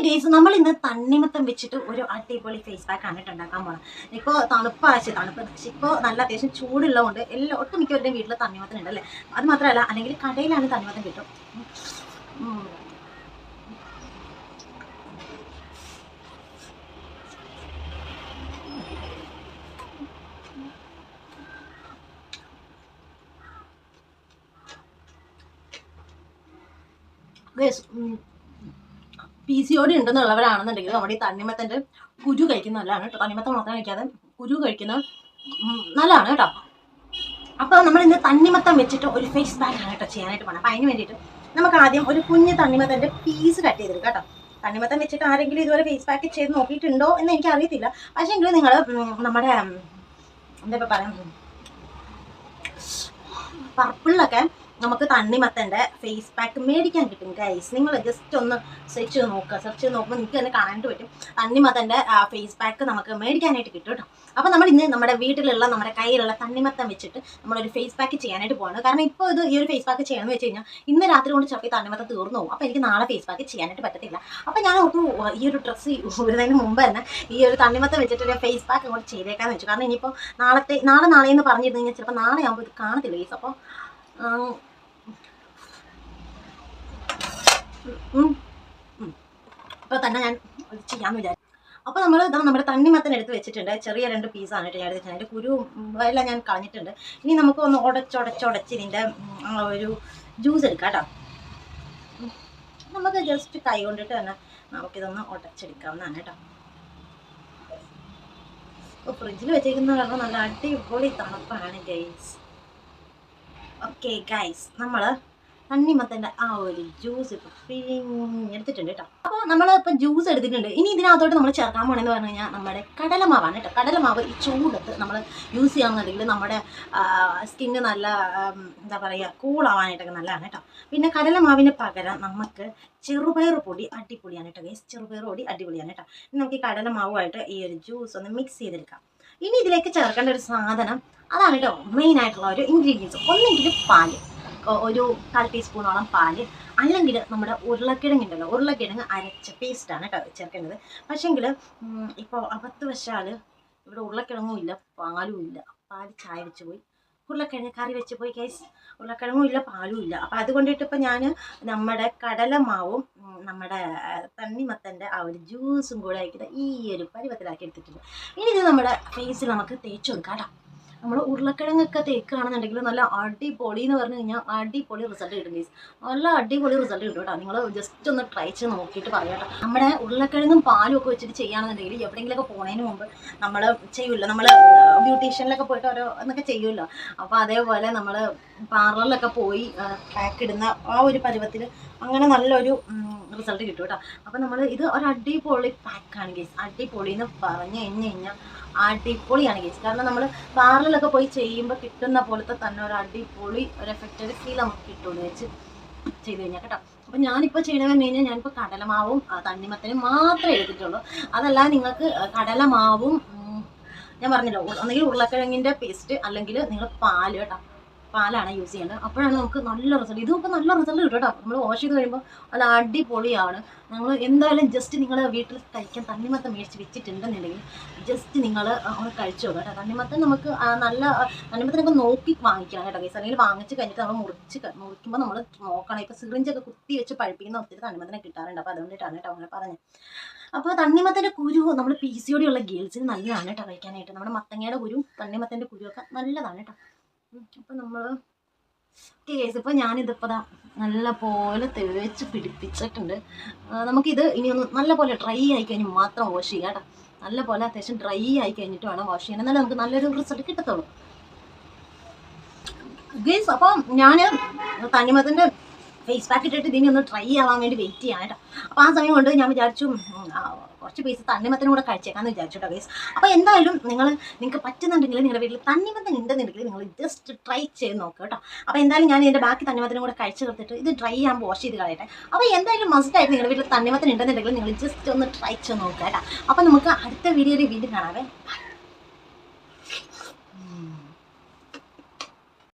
Hi guys നമ്മൾ ഇന്ന് തണ്ണിമത്തം വെച്ചിട്ട് ഒരു അടിപൊളി ഫേസ് പാക്ക് ആണ് ഉണ്ടാക്കാൻ പോകണം ഇപ്പോൾ തണുപ്പാഴ്ച തണുപ്പ് ഇപ്പോൾ നല്ല അത്യാവശ്യം ചൂടുള്ളതുകൊണ്ട് എല്ലാ ഒട്ടുമിക്കവരുടെയും വീട്ടിൽ തണ്ണിമത്തം ഉണ്ട് അല്ലേ? അത് മാത്രമല്ല അല്ലെങ്കിൽ കടയിലാണ് തണ്ണിമത്തം കിട്ടും. ഗേസ് പി സി ഒ ഡി ഉണ്ടെന്നുള്ളവരാണെന്നുണ്ടെങ്കിൽ നമ്മുടെ ഈ തണ്ണിമത്തന്റെ കുരു കഴിക്കുന്ന നല്ലതാണ് കേട്ടോ. തണ്ണിമത്തം മാത്രം കഴിക്കാതെ കുരു കഴിക്കുന്ന നല്ലതാണ് കേട്ടോ. അപ്പോൾ നമ്മൾ ഇന്ന് തണ്ണിമത്തം വെച്ചിട്ട് ഒരു ഫേസ് പാക്ക് ആണ് കേട്ടോ ചെയ്യാനായിട്ട് പോകണം അപ്പോൾ അതിന് വേണ്ടിയിട്ട് നമുക്ക് ആദ്യം ഒരു കുഞ്ഞ് തണ്ണിമത്തന്റെ പീസ് കട്ട് ചെയ്തെടുക്കാം കേട്ടോ. തണ്ണിമത്തം വെച്ചിട്ട് ആരെങ്കിലും ഇതുവരെ ഫേസ് പാക്ക് ചെയ്ത് നോക്കിയിട്ടുണ്ടോ എന്ന് എനിക്ക് അറിയത്തില്ല. പക്ഷേ എങ്കിലും നിങ്ങൾ നമ്മുടെ എന്താ ഇപ്പം പറയാൻ പർപ്പിളിലൊക്കെ നമുക്ക് തണ്ണിമത്തന്റെ ഫേസ് പാക്ക് മേടിക്കാൻ കിട്ടും ഗൈസ് നിങ്ങൾ ജസ്റ്റ് ഒന്ന് സെർച്ച് ചെയ്ത് നോക്കുക സെർച്ച് ചെയ്ത് നോക്കുമ്പോൾ നിങ്ങൾക്ക് തന്നെ കാണാനായിട്ട് പറ്റും. തണ്ണിമത്തന്റെ ഫേസ് പാക്ക് നമുക്ക് മേടിക്കാനായിട്ട് കിട്ടും കേട്ടോ. അപ്പോൾ നമ്മൾ ഇന്ന് നമ്മുടെ വീട്ടിലുള്ള നമ്മുടെ കയ്യിലുള്ള തണ്ണിമത്തം വെച്ചിട്ട് നമ്മളൊരു ഫേസ് പാക്ക് ചെയ്യാനായിട്ട് പോകണം കാരണം ഇപ്പോൾ ഇത് ഈ ഒരു ഫേസ് പാക്ക് ചെയ്യണമെന്ന് വെച്ച് കഴിഞ്ഞാൽ ഇന്ന് രാത്രി കൊണ്ട് ചപ്പി തണ്ണിമത്തം തീർന്നു പോകും. അപ്പോൾ എനിക്ക് നാളെ ഫേസ് പാക്ക് ചെയ്യാനായിട്ട് പറ്റത്തില്ല. അപ്പോൾ ഞാൻ ഓർത്തു ഈ ഒരു ഡ്രസ്സ് വരുന്നതിന് മുമ്പ് തന്നെ ഈ ഒരു തണ്ണിമത്തം വെച്ചിട്ട് ഒരു ഫേസ് പാക്ക് അങ്ങോട്ട് ചെയ്തേക്കാന്ന് വെച്ചു. കാരണം ഇനിയിപ്പോൾ നാളത്തെ നാളെ നാളെ എന്ന് പറഞ്ഞിരുന്നു കഴിഞ്ഞാൽ ചിലപ്പോൾ നാളെ ആകുമ്പോൾ ഇത് കാണത്തില്ല ഗൈസ് അപ്പോൾ അപ്പോൾ തന്നെ ഞാൻ ചെയ്യാമെന്ന് വിചാരിച്ചു. അപ്പോൾ നമ്മൾ ഇതാ നമ്മുടെ തണ്ണിമത്തൻ എടുത്ത് വെച്ചിട്ടുണ്ട്. ചെറിയ രണ്ട് പീസാണ് കേട്ടോ ഞാൻ എടുത്ത് അതിന്റെ കുരു എല്ലാം ഞാൻ കളഞ്ഞിട്ടുണ്ട്. ഇനി നമുക്ക് ഒന്ന് ഉടച്ചുടച്ചുടച്ച് ഇതിന്റെ ഒരു ജ്യൂസ് എടുക്കാം കേട്ടോ. നമുക്ക് ജസ്റ്റ് കൈ കൊണ്ടിട്ട് തന്നെ നമുക്കിതൊന്ന് ഉടച്ചെടുക്കാവുന്നതാണ് കേട്ടോ. അപ്പോൾ ഫ്രിഡ്ജിൽ വെച്ചിരിക്കുന്ന കാരണം നല്ല അടിപൊളി തണുപ്പാണ് ഗൈസ് ഓക്കെ ഗൈസ് നമ്മൾ തണ്ണിമത്തന്റെ ആ ഒരു ജ്യൂസ് ഇപ്പോൾ എടുത്തിട്ടുണ്ട് കേട്ടോ അപ്പോൾ നമ്മൾ ഇപ്പം ജ്യൂസ് എടുത്തിട്ടുണ്ട്. ഇനി ഇതിനകത്തോട്ട് നമ്മൾ ചേർക്കാൻ പോകണമെന്ന് പറഞ്ഞു കഴിഞ്ഞാൽ നമ്മുടെ കടലമാവാണ് കേട്ടോ കടലമാവ് ഈ ചൂടത്ത് നമ്മൾ യൂസ് ചെയ്യാമെന്നുണ്ടെങ്കിൽ നമ്മുടെ സ്കിന്ന് നല്ല എന്താ പറയുക കൂളാവാനായിട്ടൊക്കെ നല്ലതാണ് കേട്ടോ പിന്നെ കടലമാവിന് പകരം നമുക്ക് ചെറുപയർ പൊടി അടിപൊളിയാണ് കേട്ടോ ഗൈസ് ചെറുപയർ പൊടി അടിപൊളിയാണ് കേട്ടോ നമുക്ക് ഈ കടലമാവുമായിട്ട് ഈ ഒരു ജ്യൂസ് ഒന്ന് മിക്സ് ചെയ്തെടുക്കാം. ഇനി ഇതിലേക്ക് ചേർക്കേണ്ട ഒരു സാധനം അതാണ് കേട്ടോ മെയിൻ ആയിട്ടുള്ള ഒരു ഇൻഗ്രീഡിയൻസ് ഒന്നെങ്കിൽ പാൽ. ഒരു കാൽ ടീസ്പൂണോളം പാൽ. അല്ലെങ്കിൽ നമ്മുടെ ഉരുളക്കിഴങ്ങ് ഉണ്ടല്ലോ ഉരുളക്കിഴങ്ങ് അരച്ച പേസ്റ്റാണ് കേട്ടോ ചേർക്കേണ്ടത്. പക്ഷേങ്കിൽ ഇപ്പോൾ അബദ്ധ വശാൽ ഇവിടെ ഉരുളക്കിഴങ്ങും ഇല്ല പാലും ഇല്ല. പാൽ ചായ വെച്ച് പോയി. ഉരുളക്കിഴങ്ങ് കറി വെച്ച് പോയി കേസ് ഉരുളക്കിഴങ്ങും ഇല്ല പാലും ഇല്ല. അപ്പം അതുകൊണ്ടിട്ട് ഇപ്പം ഞാൻ നമ്മുടെ കടലമാവും നമ്മുടെ തണ്ണിമത്തന്റെ ആ ഒരു ജ്യൂസും കൂടെ ആക്കിയിട്ട് ഈ ഒരു പരുവത്തിലാക്കി എടുത്തിട്ടുണ്ട്. ഇനി ഇത് നമ്മുടെ ഫേസിൽ നമുക്ക് തേച്ച് കൊടുക്കാം കേട്ടോ. നമ്മൾ ഉരുളക്കിഴങ്ങൊക്കെ തേക്കുകയാണെന്നുണ്ടെങ്കിൽ നല്ല അടിപൊളി എന്ന് പറഞ്ഞു കഴിഞ്ഞാൽ അടിപൊളി റിസൾട്ട് കിട്ടും ഗീസ് നല്ല അടിപൊളി റിസൾട്ട് കിട്ടും കേട്ടോ. നിങ്ങൾ ജസ്റ്റ് ഒന്ന് ട്രൈ ചെയ്ത് നോക്കിയിട്ട് പറയാം കേട്ടോ. നമ്മുടെ ഉരുളക്കിഴങ്ങും പാലും ഒക്കെ വെച്ചിട്ട് ചെയ്യുകയാണെന്നുണ്ടെങ്കിൽ എവിടെയെങ്കിലുമൊക്കെ പോണതിന് മുമ്പ് നമ്മൾ ചെയ്യുമല്ലോ. നമ്മൾ ബ്യൂട്ടീഷ്യനിലൊക്കെ പോയിട്ട് ഓരോ എന്നൊക്കെ ചെയ്യുമല്ലോ. അപ്പോൾ അതേപോലെ നമ്മൾ പാർലറിലൊക്കെ പോയി പാക്ക് ഇടുന്ന ആ ഒരു പരുവത്തിൽ അങ്ങനെ നല്ലൊരു റിസൾട്ട് കിട്ടും കേട്ടോ. അപ്പോൾ നമ്മൾ ഇത് ഒരു അടിപൊളി പാക്കാണ് ഗേസ് അടിപൊളി എന്ന് പറഞ്ഞു കഴിഞ്ഞ് കഴിഞ്ഞാൽ അടിപൊളിയാണ് ഗേസ് കാരണം നമ്മൾ പാർലറിലൊക്കെ പോയി ചെയ്യുമ്പോൾ കിട്ടുന്ന പോലത്തെ തന്നെ ഒരു അടിപൊളി ഒരു എഫക്റ്റഡ് ഫീൽ നമുക്ക് കിട്ടുമെന്ന് വെച്ച് ചെയ്ത് കഴിഞ്ഞാൽ കേട്ടോ. അപ്പം ഞാനിപ്പോൾ ചെയ്യണമെന്ന് പറഞ്ഞു കഴിഞ്ഞാൽ ഞാനിപ്പോൾ കടലമാവും തണ്ണിമത്തനും മാത്രമേ എടുത്തിട്ടുള്ളൂ. അതല്ല നിങ്ങൾക്ക് കടലമാവും ഞാൻ പറഞ്ഞല്ലോ ഒന്നെങ്കിൽ ഉരുളക്കിഴങ്ങിന്റെ പേസ്റ്റ് അല്ലെങ്കിൽ നിങ്ങൾ പാൽ കേട്ടോ. പാലാണ് യൂസ് ചെയ്യേണ്ടത്. അപ്പോഴാണ് നമുക്ക് നല്ല റിസൾട്ട് ഇതും ഇപ്പോൾ നല്ല റിസൾട്ട് കിട്ടും കേട്ടോ. നമ്മൾ വാഷ് ചെയ്ത് കഴിയുമ്പോൾ നല്ല അടിപൊളിയാണ്. നമ്മൾ എന്തായാലും ജസ്റ്റ് നിങ്ങൾ വീട്ടിൽ കഴിക്കാൻ തണ്ണിമത്തം മേടിച്ച് വെച്ചിട്ടുണ്ടെന്നുണ്ടെങ്കിൽ ജസ്റ്റ് നിങ്ങൾ ഒന്ന് കഴിച്ചു കേട്ടോ. തണ്ണിമത്തം നമുക്ക് നല്ല തണ്ണിമത്തനൊക്കെ നോക്കി വാങ്ങിക്കണം കേട്ടോ. ഗൈസ് അല്ലെങ്കിൽ വാങ്ങിച്ച് കഴിഞ്ഞിട്ട് നമ്മൾ മുറിച്ച് മുറിക്കുമ്പോൾ നമ്മൾ നോക്കണം. ഇപ്പോൾ സിറിഞ്ചൊക്കെ കുത്തി വെച്ച് പഴുപ്പിക്കുന്ന ഒത്തിരി തണ്ണിമത്തനെ കിട്ടാറുണ്ട്. അപ്പോൾ അതുകൊണ്ടിട്ടാണ് കേട്ടോ അങ്ങനെ പറഞ്ഞത് അപ്പോൾ തണ്ണിമത്തന്റെ കുരു നമ്മൾ പി സി ഒടി ഗേൾസിന് നല്ലതാണ് കേട്ടോ കഴിക്കാനായിട്ട്. നമ്മുടെ മത്തങ്ങയുടെ കുരു തണ്ണിമത്തന്റെ കുരുവൊക്കെ നല്ലതാണ് കേട്ടോ. അപ്പോൾ നമ്മൾ കേസ് ഇപ്പൊ ഇപ്പോൾ ഞാനിതിപ്പോൾ നല്ല പോലെ തേച്ച് പിടിപ്പിച്ചിട്ടുണ്ട്. നമുക്കിത് ഇനി ഒന്ന് നല്ല പോലെ ഡ്രൈ ആയി കഴിഞ്ഞ് മാത്രം വാഷ് ചെയ്യാം കേട്ടോ. നല്ല പോലെ അത്യാവശ്യം ഡ്രൈ ആയി കഴിഞ്ഞിട്ട് വേണം വാഷ് ചെയ്യാൻ. എന്നാലേ നമുക്ക് നല്ലൊരു റിസൾട്ട് കിട്ടത്തുള്ളൂ. ഗീസ് അപ്പം ഞാൻ തണ്ണിമത്തന്റെ ഫേസ് പാക്ക് ഇട്ടിട്ട് ഇതിനെ ഒന്ന് ട്രൈ ആവാൻ വേണ്ടി വെയിറ്റ് ചെയ്യാൻ കേട്ടോ അപ്പോൾ ആ സമയം കൊണ്ട് ഞാൻ വിചാരിച്ചു കുറച്ച് പീസ് തണ്ണിമത്തനും കൂടെ കഴിച്ചേക്കാന്ന് വിചാരിച്ചു കേട്ടോ ഗൈസ് അപ്പോൾ എന്തായാലും നിങ്ങൾ നിങ്ങൾക്ക് പറ്റുന്നുണ്ടെങ്കിൽ നിങ്ങളുടെ വീട്ടിൽ തണ്ണിമത്തൻ ഉണ്ടെന്നുണ്ടെങ്കിൽ നിങ്ങൾ ജസ്റ്റ് ട്രൈ ചെയ്ത് നോക്കുക കേട്ടോ അപ്പോൾ എന്തായാലും ഞാൻ ഇതിന്റെ ബാക്കി തണ്ണിമത്തനും കൂടെ കഴിച്ച് കൊടുത്തിട്ട് ഇത് ഡ്രൈ ചെയ്യാൻ വാഷ് ചെയ്ത് കളയട്ടെ. അപ്പോൾ എന്തായാലും മസ്റ്റായിട്ട് നിങ്ങളുടെ വീട്ടിൽ തണ്ണിമത്തൻ ഉണ്ടെന്നുണ്ടെങ്കിൽ നിങ്ങൾ ജസ്റ്റ് ഒന്ന് ട്രൈ ചെയ്ത് നോക്കുക കേട്ടോ അപ്പോൾ നമുക്ക് അടുത്ത വീഡിയോയിൽ വീണ്ടും കാണാവേ.